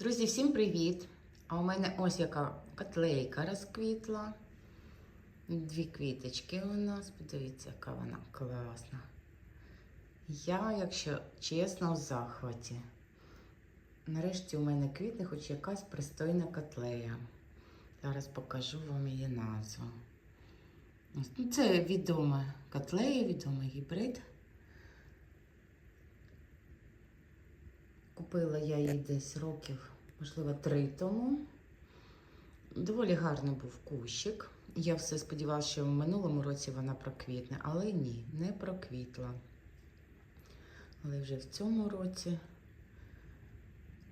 Друзі, всім привіт! А у мене ось яка котлейка розквітла. Дві квіточки у нас. Подивіться, яка вона класна. Я, якщо чесно, в захваті. Нарешті у мене квітне хоч якась пристойна котлея. Зараз покажу вам її назву. Ну, Це відома котлея, відомий гібрид. Купила я її десь років, можливо, три тому. Доволі гарний був кущик. Я все сподівалася, що в минулому році вона проквітне, але ні, не проквітла. Але вже в цьому році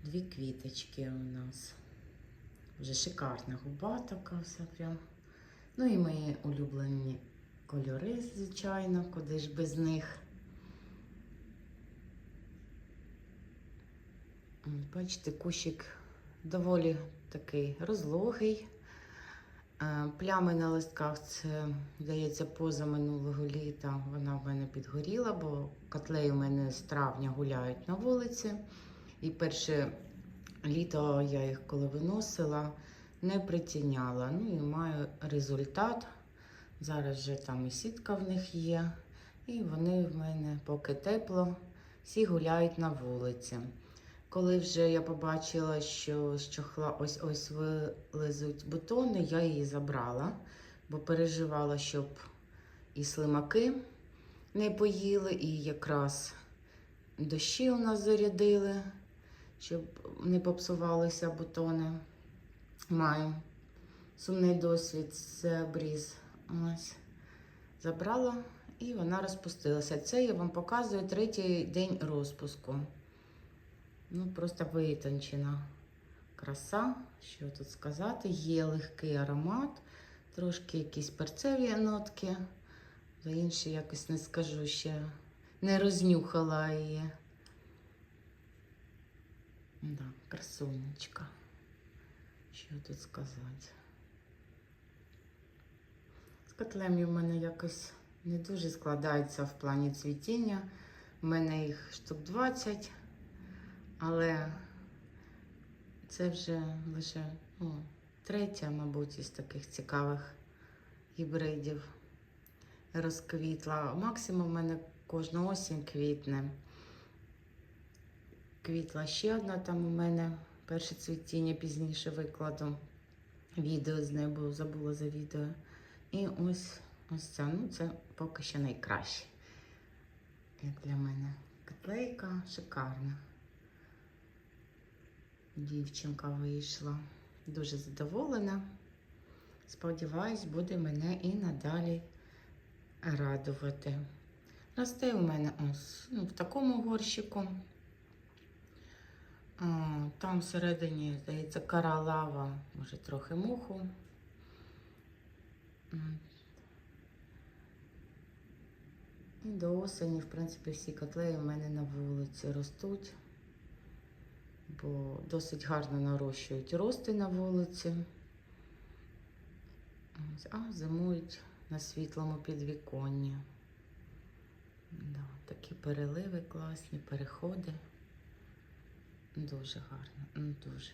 дві квіточки у нас. Вже шикарна губа така вся прям. Ну і мої улюблені кольори, звичайно, куди ж без них. Бачите, кущик доволі такий розлогий. Е, Плями на листках це, здається, поза минулого літа вона в мене підгоріла, бо котлеї у мене з травня гуляють на вулиці. І перше літо я їх коли виносила, не притіняла. Ну і маю результат. Зараз вже там і сітка в них є. І вони в мене, поки тепло, всі гуляють на вулиці. Коли вже я побачила, що з чохла ось ось вилезуть бутони, я її забрала, бо переживала, щоб і слимаки не поїли, і якраз дощі у нас зарядили, щоб не попсувалися бутони. Маю сумний досвід з бріз. Ось забрала і вона розпустилася. Це я вам показую третій день розпуску. Ну, просто витончена краса. Що тут сказати? Є легкий аромат, трошки якісь перцеві нотки. За інші якось не скажу ще. Не рознюхала її. Да, красунечка. Що тут сказати? З котлемі в мене якось не дуже складається в плані цвітіння. У мене їх штук 20. Але це вже лише ну, третя, мабуть, із таких цікавих гібридів розквітла. Максимум в мене кожну осінь квітне. Квітла ще одна там у мене перше цвітіння пізніше викладу. Відео з нею було, забула за відео. І ось ось ця. Ну, це поки що найкраще. Як для мене. Котлейка шикарна. Дівчинка вийшла. Дуже задоволена. Сподіваюсь, буде мене і надалі радувати. Росте у мене ось ну, в такому горщику. А, там всередині, здається, кара лава, може трохи муху. І до осені, в принципі, всі котлеї у мене на вулиці ростуть бо досить гарно нарощують рости на вулиці. А зимують на світлому підвіконні. Да, такі переливи класні, переходи. Дуже гарно, ну дуже.